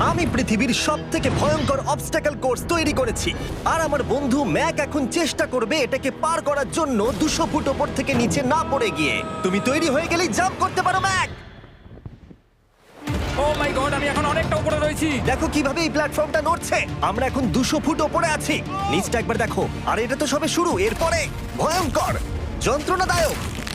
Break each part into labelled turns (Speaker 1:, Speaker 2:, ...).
Speaker 1: আমি পৃথিবীর সব থেকে ভয়ঙ্কর অবস্টাকেল কোর্স তৈরি করেছি। আর আমার বন্ধু ম্যাক এখন চেষ্টা করবে এটাকে পার করার জন্য দুশো ফুট ওপর থেকে নিচে না পড়ে গিয়ে। তুমি তৈরি হয়ে গেলেই জাম্প করতে পারো ম্যাক!
Speaker 2: ও মাই গড আমি এখন অনেকটা উপরে রয়েছি।
Speaker 1: দেখো কীভাবে এই প্ল্যাটফর্মটা নড়ছে। আমরা এখন দুশো ফুট ওপরে আছি। নিচটা একবার দেখো। আর এটা তো সবে শুরু এরপরে ভয়ঙ্কর যন্ত্রণাদায়ক।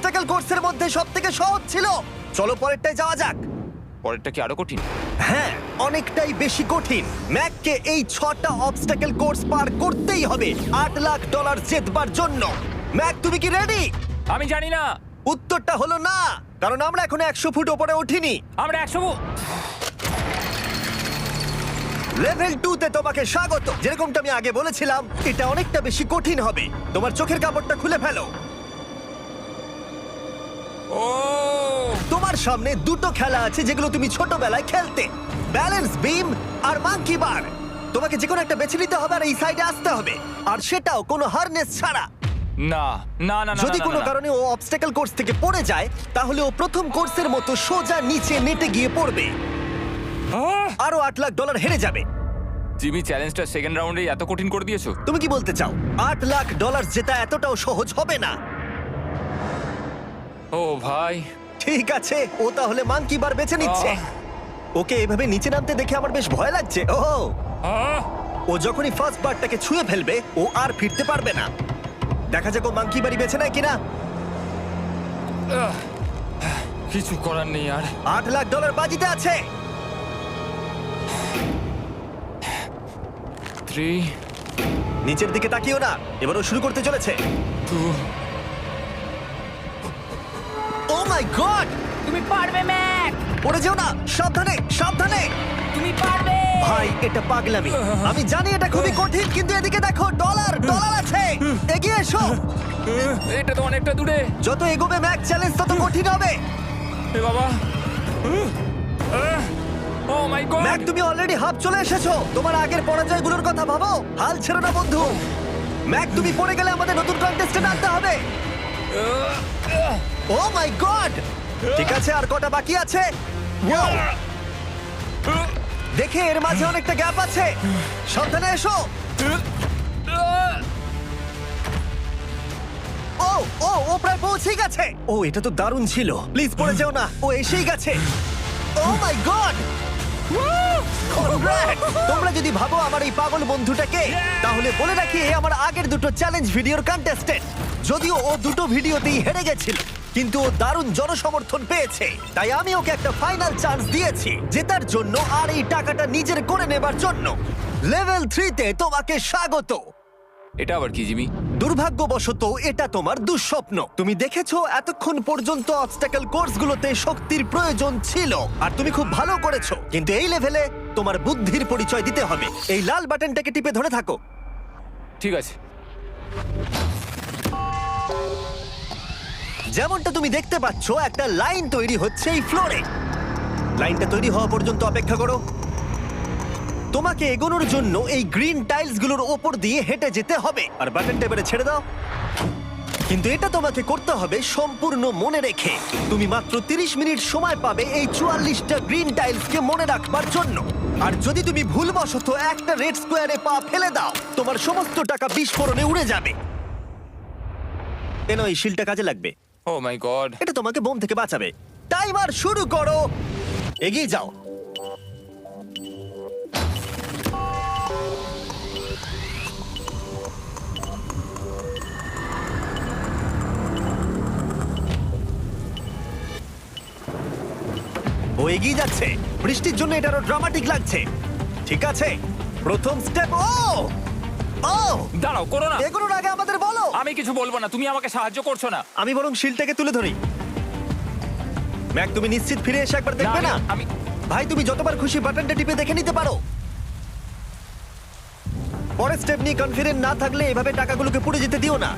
Speaker 1: অবস্টাকেল কোর্সের মধ্যে সব থেকে সহজ ছিল। চলো পরেরটায় যাওয়া যাক।
Speaker 2: পরেরটা কি আরও কঠিন?
Speaker 1: হ্যাঁ অনেকটাই বেশি কঠিন। ম্যাককে এই ছটা অবস্টাকেল কোর্স পার করতেই হবে আট লাখ ডলার জেতবার জন্য। ম্যাক তুমি কি রেডি
Speaker 2: আমি জানি না।
Speaker 1: উত্তরটা হলো না কারণ আমরা এখন একশো ফুট ওপরে উঠিনি।
Speaker 2: আমরা একশো
Speaker 1: লেভেল টু তে তোমাকে স্বাগত। যেরকমটা আমি আগে বলেছিলাম এটা অনেকটা বেশি কঠিন হবে। তোমার চোখের কাপড়টা খুলে ফেলো। তোমার সামনে দুটো খেলা আছে যেগুলো তুমি ছোটবেলায় খেলতে। ব্যালেন্স বিম আর মাঙ্কি বার তোমাকে যে কোনো একটা বেছে নিতে হবে আর এই সাইডে আসতে হবে। আর সেটাও কোনো হারনেস ছাড়া।
Speaker 2: না না না না
Speaker 1: যদি
Speaker 2: না,
Speaker 1: কোনো
Speaker 2: না।
Speaker 1: কারণে ও অবস্টাকেল কোর্স থেকে পড়ে যায় তাহলে ও প্রথম কোর্সের মতো সোজা নিচে নেটে গিয়ে পড়বে।
Speaker 2: আহ!
Speaker 1: আরও আট লাখ ডলার হেরে যাবে।
Speaker 2: জিমি চ্যালেঞ্জটা সেকেন্ড রাউন্ডে এত কঠিন করে দিয়েছ?
Speaker 1: তুমি কি বলতে চাও? আট লাখ ডলার জেতা এতটাও সহজ হবে না।
Speaker 2: ও ভাই।
Speaker 1: ঠিক আছে ও তাহলে মাঙ্কি বার বেছে নিচ্ছে? ওকে এভাবে নিচে নামতে দেখে আমার বেশ ভয় লাগছে। ও
Speaker 2: আহ!
Speaker 1: ও যখনই ফার্স্ট বারটাকে ছুঁয়ে ফেলবে ও আর ফিরতে পারবে না। দেখা যাক ও মাঙ্কি বাড়ি বেছে নেয় কিনা।
Speaker 2: আহ! কিছু করার নেই আর।
Speaker 1: আট লাখ ডলার বাজিতে আছে।
Speaker 2: থ্রি
Speaker 1: নিচের দিকে তাকিও না। এবারও শুরু করতে চলেছে।
Speaker 2: টু
Speaker 1: ও মাই গড!
Speaker 3: তুমি পারবে ম্যাক!
Speaker 1: পড়ে যেও না সাবধানে সাবধানে!
Speaker 3: তুমি পারবে!
Speaker 1: ভাই এটা পাগলামি। আমি জানি এটা খুবই কঠিন কিন্তু এদিকে দেখো ডলার ডলার আছে! এগিয়ে এসো!
Speaker 2: এটা তো অনেকটা দূরে।
Speaker 1: যত এগোবে ম্যাক চ্যালেঞ্জ তত কঠিন হবে!
Speaker 2: এ বাবা! ও মাই গড
Speaker 1: ম্যাক তুমি অলরেডি হাফ চলে এসেছ! তোমার আগের পরাজয়গুলোর কথা ভাবো! হাল ছেড়ো না বন্ধু! ম্যাক তুমি পড়ে গেলে আমাদের নতুন কন্টেস্টেন্ট আনতে হবে! ও মাই গড ঠিক আছে, আর কটা বাকি আছে! দেখে এর মাঝে অনেকটা গ্যাপ আছে। সাবধানে এসো! ও ও ও প্রায় পৌঁছেই গেছে। ও, এটা তো দারুণ ছিল। প্লিজ পড়ে যেও না। ও এসেই গেছে। ও মাই গড তোমরা যদি ভাবো আমার এই পাগল বন্ধুটাকে, তাহলে বলে রাখি আমার আগের দুটো চ্যালেঞ্জ ভিডিওর কন্টেস্টেন্ট যদিও ও দুটো ভিডিওতেই হেরে গেছিল। কিন্তু ও দারুণ জনসমর্থন পেয়েছে। তাই আমি ওকে একটা ফাইনাল চান্স দিয়েছি জেতার জন্য আর এই টাকাটা নিজের করে নেবার জন্য। লেভেল থ্রিতে তোমাকে স্বাগত।
Speaker 2: এটা আবার কি জিমি?
Speaker 1: দুর্ভাগ্যবশত এটা তোমার দুঃস্বপ্ন। তুমি দেখেছ এতক্ষণ পর্যন্ত অবস্টাকেল কোর্সগুলোতে শক্তির প্রয়োজন ছিল আর তুমি খুব ভালো করেছ। কিন্তু এই লেভেলে তোমার বুদ্ধির পরিচয় দিতে হবে। এই লাল বাটনটাকে টিপে ধরে থাকো।
Speaker 2: ঠিক আছে।
Speaker 1: যেমনটা তুমি দেখতে পাচ্ছ, একটা লাইন তৈরি হচ্ছে এই ফ্লোরে। লাইনটা তৈরি হওয়া পর্যন্ত অপেক্ষা করো। তোমাকে এগোনোর জন্য এই গ্রিন টাইলসগুলোর ওপর দিয়ে হেঁটে যেতে হবে। আর বাটনটা এবারে ছেড়ে দাও। কিন্তু এটা তোমাকে করতে হবে সম্পূর্ণ মনে রেখে। তুমি মাত্র 30 মিনিট সময় পাবে এই চুয়াল্লিশটা গ্রিন টাইলসকে মনে রাখবার জন্য। আর যদি তুমি ভুলবশত একটা রেড স্কোয়ারে পা ফেলে দাও, তোমার সমস্ত টাকা বিস্ফোরণে উড়ে যাবে। কেন এই শিলটা কাজে লাগবে?
Speaker 2: ও মাই গড
Speaker 1: এটা তোমাকে বোম থেকে বাঁচাবে। টাইমার শুরু করো। এগিয়ে যাও। ও এগিয়ে যাচ্ছে। বৃষ্টির জন্য এটা আরও ড্রামাটিক লাগছে। ঠিক আছে? প্রথম স্টেপ ও! ও!
Speaker 2: দাঁড়াও করো না।
Speaker 1: এগুলোর আগে
Speaker 2: আমি কিছু বলব না তুমি আমাকে সাহায্য করছ না।
Speaker 1: আমি বরং শিলটাকে তুলে ধরি। ম্যাক তুমি নিশ্চিত ফিরে এসে একবার দেখবে না?
Speaker 2: আমি-
Speaker 1: ভাই তুমি যতবার খুশি বাটনটা টিপে দেখে নিতে পারো। পরের স্টেপ নিয়ে কনফিডেন্ট না থাকলে এভাবে টাকাগুলোকে পুড়ে যেতে দিও না।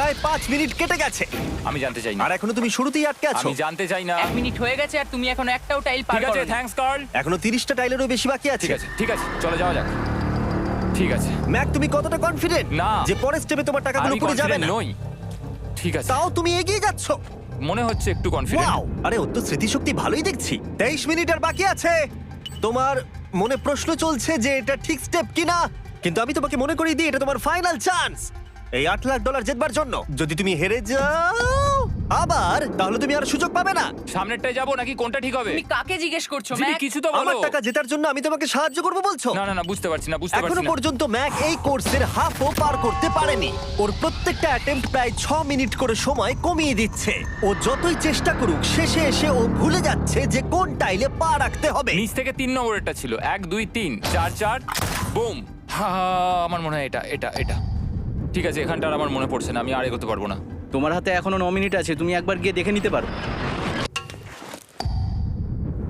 Speaker 1: প্রায় পাঁচ মিনিট কেটে গেছে।
Speaker 2: আমি জানতে চাই না।
Speaker 1: আর এখনও তুমি শুরুতেই আটকে আছো।
Speaker 2: আমি জানতে চাই না।
Speaker 3: এক মিনিট হয়ে গেছে আর তুমি এখন একটাও টাইল পার
Speaker 2: ঠিক আছে থ্যাঙ্কস কার্ল
Speaker 1: এখনও তিরিশটা টাইলেরও বেশি বাকি আছে।
Speaker 2: ঠিক আছে ঠিক আছে চলে যাওয়া যাক। ঠিক আছে।
Speaker 1: ম্যাক তুমি কতটা কনফিডেন্ট
Speaker 2: না।
Speaker 1: যে পরের স্টেপে তোমার টাকাগুলো
Speaker 2: আমি
Speaker 1: যাবে না?
Speaker 2: নই। ঠিক আছে।
Speaker 1: তাও তুমি এগিয়ে যাচ্ছ?
Speaker 2: মনে হচ্ছে একটু কনফিডেন্ট
Speaker 1: ওয়াও! আরে ওর তো স্মৃতিশক্তি ভালোই দেখছি। তেইশ মিনিট আর বাকি আছে। তোমার মনে প্রশ্ন চলছে যে এটা ঠিক স্টেপ কিনা? কিন্তু আমি তোমাকে মনে করিয়ে দিই এটা তোমার ফাইনাল চান্স এই আট লাখ ডলার জেতবার জন্য। যদি তুমি হেরে যাও আবার তাহলে তুমি আর সুযোগ পাবে না।
Speaker 2: সামনেরটায় যাব নাকি কোনটা ঠিক হবে?
Speaker 3: তুমি কাকে জিজ্ঞেস করছ ম্যাক?
Speaker 2: কিছু তো
Speaker 1: আমার
Speaker 2: বলো
Speaker 1: টাকা জেতার জন্য আমি তোমাকে সাহায্য করব বলছো?
Speaker 2: না না না বুঝতে পারছি না বুঝতে
Speaker 1: এখনও
Speaker 2: পারছি না।
Speaker 1: পর্যন্ত ম্যাক এই কোর্সের হাফও পার করতে পারেনি। ওর প্রত্যেকটা অ্যাটেম্প প্রায় ছ মিনিট করে সময় কমিয়ে দিচ্ছে। ও যতই চেষ্টা করুক শেষে এসে ও ভুলে যাচ্ছে যে কোন টাইলে পা রাখতে হবে।
Speaker 2: নিচ থেকে তিন নম্বরেরটা ছিল। এক দুই তিন চার চার বুম। হা আমার মনে হয় এটা এটা এটা। ঠিক আছে এখানটা আর আমার মনে পড়ছে না আমি আর এগোতে পারব না।
Speaker 4: তোমার হাতে এখনও ন মিনিট আছে তুমি একবার গিয়ে দেখে নিতে পারো।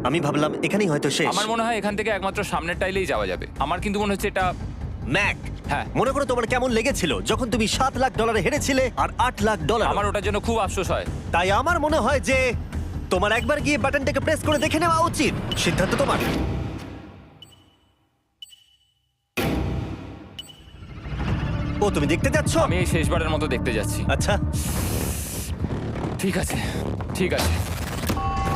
Speaker 1: আমি ভাবলাম এখানেই হয়তো শেষ।
Speaker 2: আমার মনে হয় এখান থেকে একমাত্র সামনের টাইলেই যাওয়া যাবে। আমার কিন্তু মনে হচ্ছে এটা
Speaker 1: ম্যাক
Speaker 2: হ্যাঁ।
Speaker 1: মনে করো তোমার কেমন লেগেছিল যখন তুমি সাত লাখ ডলারে হেরেছিলে আর আট লাখ ডলার
Speaker 2: আমার ওটার জন্য খুব আফসোস হয়।
Speaker 1: তাই আমার মনে হয় যে তোমার একবার গিয়ে বাটনটাকে প্রেস করে দেখে নেওয়া উচিত। সিদ্ধান্ত তোমার। ও তুমি দেখতে যাচ্ছ?
Speaker 2: আমি এই শেষবারের মতো দেখতে যাচ্ছি।
Speaker 1: আচ্ছা।
Speaker 2: ঠিক আছে ঠিক আছে।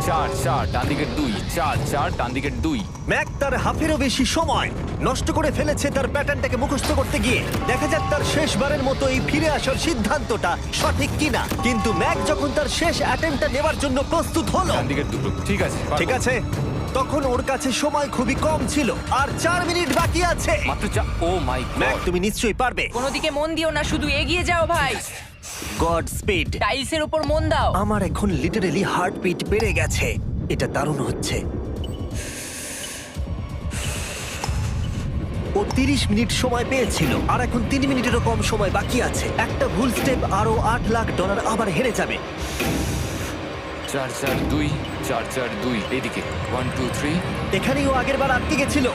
Speaker 2: চার চার ডান দিকের দুই চার চার ডান দিকের দুই।
Speaker 1: ম্যাক তার হাফেরও বেশি সময় নষ্ট করে ফেলেছে তার প্যাটার্নটাকে মুখস্থ করতে গিয়ে। দেখা যাক তার শেষবারের মতো এই ফিরে আসার সিদ্ধান্তটা সঠিক কিনা। কিন্তু ম্যাক যখন তার শেষ অ্যাটেম্পটা নেবার জন্য প্রস্তুত হলো।
Speaker 2: ডান দিকের দুটো ঠিক আছে
Speaker 1: ঠিক আছে। তখন ওর কাছে সময় খুবই কম ছিল। আর চার মিনিট বাকি আছে।
Speaker 2: মাত্র চা ও মাই
Speaker 1: ম্যাক তুমি নিশ্চয়ই পারবে।
Speaker 3: কোনো দিকে মন দিও না শুধু এগিয়ে যাও ভাই।
Speaker 1: Godspeed.
Speaker 3: টাইলসের উপর মন দাও।
Speaker 1: আমার এখন লিটারেলি হার্টবিট বেড়ে গেছে। এটা দারুণ হচ্ছে। ও তিরিশ মিনিট সময় পেয়েছিল আর এখন তিন মিনিটেরও কম সময় বাকি আছে। একটা ভুল স্টেপ আরও আট লাখ ডলার আবার হেরে যাবে।
Speaker 2: চার চার দুই চার চার দুই এদিকে। ওয়ান টু থ্রি
Speaker 1: এখানেই ও আগের বার আটকে গেছিল।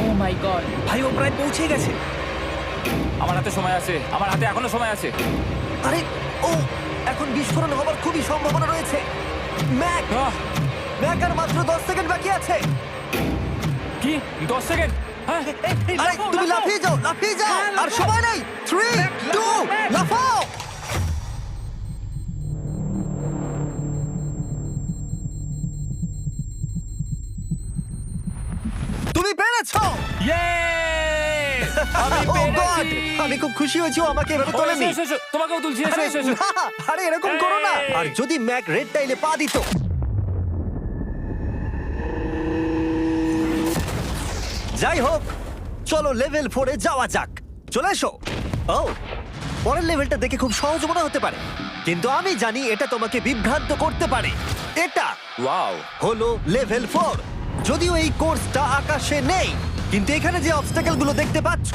Speaker 3: ও মাই গড
Speaker 4: ভাই ও প্রায় পৌঁছে গেছে।
Speaker 2: আমার হাতে সময় আছে। আমার হাতে এখনও সময় আছে।
Speaker 1: আরে ও এখন বিস্ফোরণ হবার খুবই সম্ভাবনা রয়েছে। ম্যাক!
Speaker 2: আহ,
Speaker 1: ম্যাক আর মাত্র দশ সেকেন্ড বাকি আছে।
Speaker 2: কি? দশ সেকেন্ড? হ্যাঁ।
Speaker 1: আরে তুমি লাফিয়ে যাও লাফিয়ে যাও। আর সময় নেই। থ্রি
Speaker 2: আমি
Speaker 1: খুব খুশি হয়েছি ও আমাকে এভাবে
Speaker 2: ও, এসো, এসো, এসো, তোমাকেও তুলছি এসো
Speaker 1: আরে
Speaker 2: এসো এসো।
Speaker 1: না, আরে এরকম করো না।
Speaker 2: এই!
Speaker 1: আর যদি ম্যাক রেড টাইলে পা দিত। যাই হোক চলো লেভেল ফোরে যাওয়া যাক। চলে এসো। ও পরের লেভেলটা দেখে খুব সহজ মনে হতে পারে। কিন্তু আমি জানি এটা তোমাকে বিভ্রান্ত করতে পারে। এটা
Speaker 2: ওয়াও।
Speaker 1: হলো লেভেল ফোর। যদিও এই কোর্সটা আকাশে নেই কিন্তু এখানে যে অবস্টাকেলগুলো দেখতে পাচ্ছ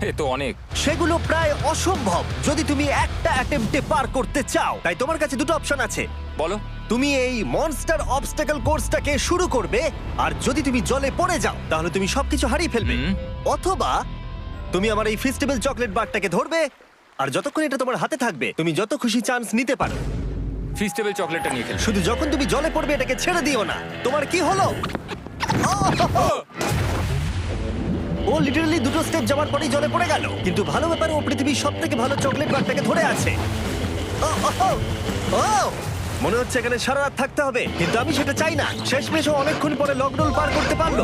Speaker 2: এ তো অনেক।
Speaker 1: সেগুলো প্রায় অসম্ভব যদি তুমি একটা অ্যাটেম্পটে পার করতে চাও। তাই তোমার কাছে দুটো অপশন আছে।
Speaker 2: বলো।
Speaker 1: তুমি এই মনস্টার অবস্টাকল কোর্সটাকে শুরু করবে আর যদি তুমি জলে পড়ে যাও তাহলে তুমি সবকিছু হারিয়ে ফেলবে।
Speaker 2: হুম।
Speaker 1: অথবা তুমি আমার এই ফেস্টিভ্যাল চকলেট বারটাকে ধরবে আর যতক্ষণ এটা তোমার হাতে থাকবে তুমি যত খুশি চান্স নিতে পারো।
Speaker 2: ফিস্টেবল চকলেটটা নিয়ে খেলছি
Speaker 1: শুধু যখন তুমি জলে পড়বে এটাকে ছেড়ে দিও না। তোমার কি হলো! ও লিটারালি দুটো স্টেপ যাওয়ার পরেই জলে পড়ে গেল। কিন্তু ভালো ব্যাপারে, ও পৃথিবীর সব থেকে ভালো চকলেট বারটাকে ধরে আছে। ও! মনে হচ্ছে এখানে সারা রাত থাকতে হবে, কিন্তু আমি সেটা চাই না। শেষমেশ অনেকক্ষণ পরে লকডাউন পার করতে পারল।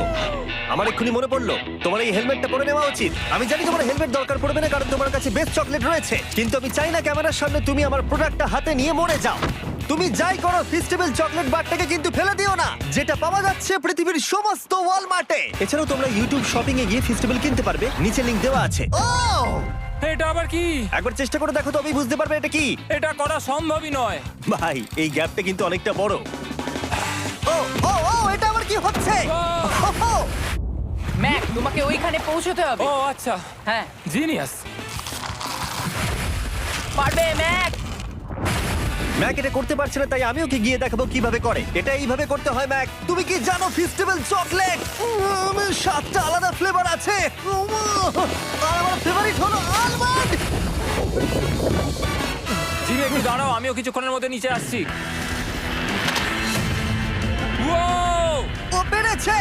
Speaker 1: আমার এক্ষুনি মনে পড়ল, তোমার এই হেলমেটটা পরে নেওয়া উচিত। আমি জানি তোমার হেলমেট দরকার পড়বে না, কারণ তোমার কাছে বেস্ট চকলেট রয়েছে। কিন্তু আমি চাই না ক্যামেরার সামনে তুমি আমার প্রোডাক্টটা হাতে নিয়ে মরে যাও। তুমি যাই করো ফেস্টিভ্যাল চকলেট বারটাকে কিন্তু ফেলে দিও না যেটা পাওয়া যাচ্ছে পৃথিবীর সমস্ত ওয়ালমার্টে এছাড়াও তোমরা ইউটিউব শপিং এ গিয়ে ফেস্টিভ্যাল কিনতে পারবে নিচে লিংক দেওয়া আছে। ও!
Speaker 2: এটা আবার কি?
Speaker 1: একবার চেষ্টা করে দেখো তবেই বুঝতে পারবে এটা কি?
Speaker 2: এটা করা সম্ভবই নয়।
Speaker 1: ভাই এই গ্যাপটা কিন্তু অনেকটা বড়। ও ও ও এটা আবার কি হচ্ছে? ও,
Speaker 3: ম্যাক তোমাকে ওইখানে পৌঁছতে হবে।
Speaker 2: ও আচ্ছা।
Speaker 3: হ্যাঁ।
Speaker 2: জিনিয়াস
Speaker 3: পারবে ম্যাক?
Speaker 1: ম্যাক এটা করতে পারছে না তাই আমি ওকে গিয়ে দেখাবো কীভাবে করে। এটা এইভাবে করতে হয় ম্যাক তুমি কি জানো ফেস্টিভ্যাল চকলেট সাতটা আলাদা ফ্লেভার আছে। আর আমার ফেভারিট হলো আলমন্ড
Speaker 2: জিমি একটু দাঁড়াও আমিও কিছুক্ষণের মধ্যে নিচে আসছি!
Speaker 1: ও পেরেছে!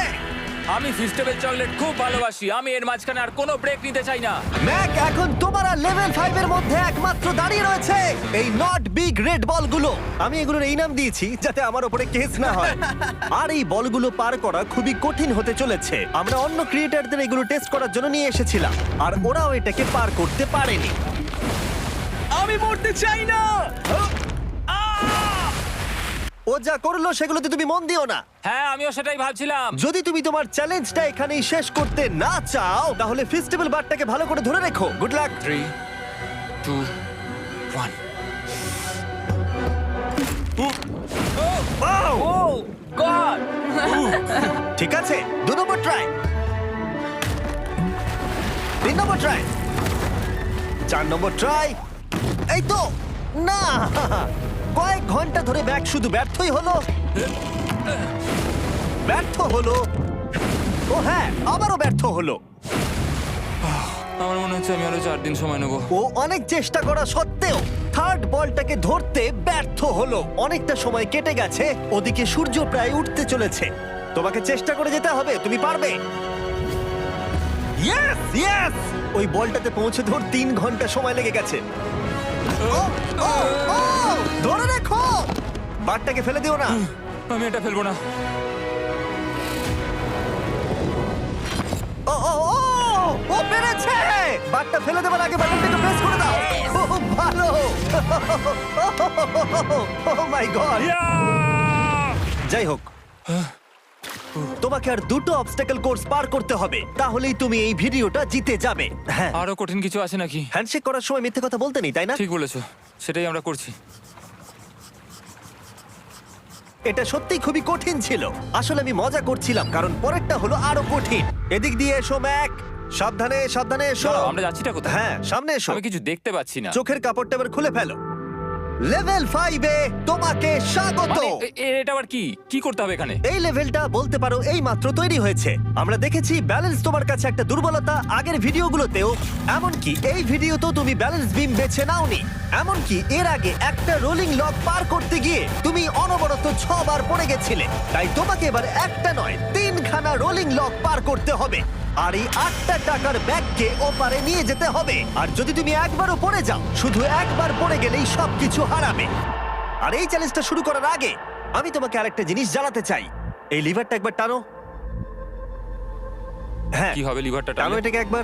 Speaker 2: আমি ফিস্টেবল চকলেট খুব ভালোবাসি। আমি এর মাঝখানে আর কোনো ব্রেক নিতে চাই না।
Speaker 1: ম্যাক এখন তোমার আর লেভেল ফাইভ এর মধ্যে একমাত্র দাঁড়িয়ে রয়েছে এই নট বিগ রেড বলগুলো আমি এগুলোর এই নাম দিয়েছি যাতে আমার উপরে কেস না হয়। আর এই বলগুলো পার করা খুবই কঠিন হতে চলেছে। আমরা অন্য ক্রিয়েটারদের এগুলো টেস্ট করার জন্য নিয়ে এসেছিলাম। আর ওরাও এটাকে পার করতে পারেনি।
Speaker 4: আমি মরতে চাই না!
Speaker 1: ও যা করল সেগুলোতে তুমি মন দিও না।
Speaker 2: হ্যাঁ আমিও সেটাই ভাবছিলাম।
Speaker 1: যদি তুমি তোমার চ্যালেঞ্জটা এখানেই শেষ করতে না চাও তাহলে ফেস্টিভ্যাল বারটাকে ভালো করে ধরে রেখো। Good luck
Speaker 2: three two one
Speaker 3: oh god!
Speaker 1: ঠিক আছে দু নম্বর ট্রাই তিন নম্বর ট্রাই চার নম্বর ট্রাই এই তো না! কয়েক ঘণ্টা ধরে ব্যাগ শুধু ব্যর্থই হলো। ব্যর্থ হলো। ও হ্যাঁ আবারও ব্যর্থ হলো।
Speaker 2: আমার মনে হচ্ছে আমি আরও চার দিন সময় নেব।
Speaker 1: ও অনেক চেষ্টা করা সত্ত্বেও থার্ড বলটাকে ধরতে ব্যর্থ হলো। অনেকটা সময় কেটে গেছে ওদিকে সূর্য প্রায় উঠতে চলেছে। তোমাকে চেষ্টা করে যেতে হবে তুমি পারবে। ইয়েস ইয়েস ওই বলটাতে পৌঁছে ধর তিন ঘণ্টা সময় লেগে গেছে। ও, ও, ও, ধরে রাখো বারটাকে ফেলে দিও না
Speaker 2: আমি এটা ফেলব না
Speaker 1: ও ও ও ও পেরেছে বাটটা ফেলে দেবার আগে বাটনটাকে প্রেস করে দাও ও ভালো ও মাই গড যাই হোক তোমাকে আর দুটো অবস্টাকেল কোর্স পার করতে হবে। তাহলেই তুমি এই ভিডিওটা জিতে যাবে। হ্যাঁ।
Speaker 2: আরও কঠিন কিছু আছে নাকি?
Speaker 1: হ্যান্ডশেক করার সময় মিথ্যে কথা বলতে নেই তাই না?
Speaker 2: ঠিক বলেছ। সেটাই আমরা করছি।
Speaker 1: এটা সত্যিই খুবই কঠিন ছিল। আসলে আমি মজা করছিলাম কারণ পরেরটা হলো আরও কঠিন। এদিক দিয়ে এসো ম্যাক। সাবধানে সাবধানে এসো।
Speaker 2: দাঁড়াও, আমরা যাচ্ছিটা কোথায়?
Speaker 1: হ্যাঁ সামনে এসো।
Speaker 2: আমি কিছু দেখতে পাচ্ছি না।
Speaker 1: চোখের কাপড়টা এবার খুলে ফেলো। লেভেল ফাইভে তোমাকে স্বাগত।
Speaker 2: মানে, এ- এ- এটা আবার কি? কি করতে হবে এখানে?
Speaker 1: এই লেভেলটা বলতে পারো এই মাত্র তৈরি হয়েছে। আমরা দেখেছি ব্যালেন্স তোমার কাছে একটা দুর্বলতা আগের ভিডিওগুলোতেও। এমনকি এই ভিডিওতেও তুমি ব্যালেন্স বিম বেছে নাওনি। এমনকি এর আগে একটা রোলিং লক পার করতে গিয়ে তুমি অনবরত ছবার পড়ে গেছিলে। তাই তোমাকে এবার একটা নয় তিনখানা রোলিং লক পার করতে হবে। আর এই আটটা টাকার ব্যাগকে ওপারে নিয়ে যেতে হবে। আর যদি তুমি একবারও পড়ে যাও শুধু একবার পড়ে গেলেই সবকিছু হারাবে। আর এই চ্যালেঞ্জটা শুরু করার আগে আমি তোমাকে আরেকটা জিনিস জানাতে চাই। এই লিভারটা একবার টানো। হ্যাঁ।
Speaker 2: কি হবে লিভারটা
Speaker 1: টানো এটাকে একবার।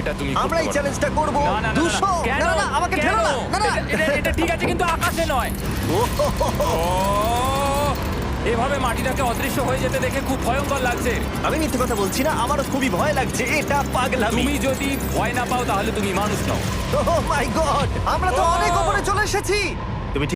Speaker 2: এটা তুমি
Speaker 1: আমরা এই
Speaker 2: পারো।
Speaker 1: চ্যালেঞ্জটা করব
Speaker 2: না, না, না, না, না।
Speaker 1: দুশো
Speaker 2: কেন?
Speaker 1: না না আমাকে
Speaker 2: কেন?
Speaker 1: ঠেলো না না না
Speaker 2: এটা- এটা- এটা ঠিক আছে কিন্তু আকাশে নয়
Speaker 1: ও,
Speaker 2: এভাবে মাটিটাকে অদৃশ্য হয়ে যেতে দেখে খুব ভয়ঙ্কর লাগছে
Speaker 1: আমি মিথ্যে কথা বলছি না আমারও খুবই ভয় লাগছে এটা পাগলামি
Speaker 2: তুমি যদি ভয় না পাও তাহলে তুমি মানুষ নও
Speaker 1: ও মাই গড আমরা তো! অনেক উপরে চলে এসেছি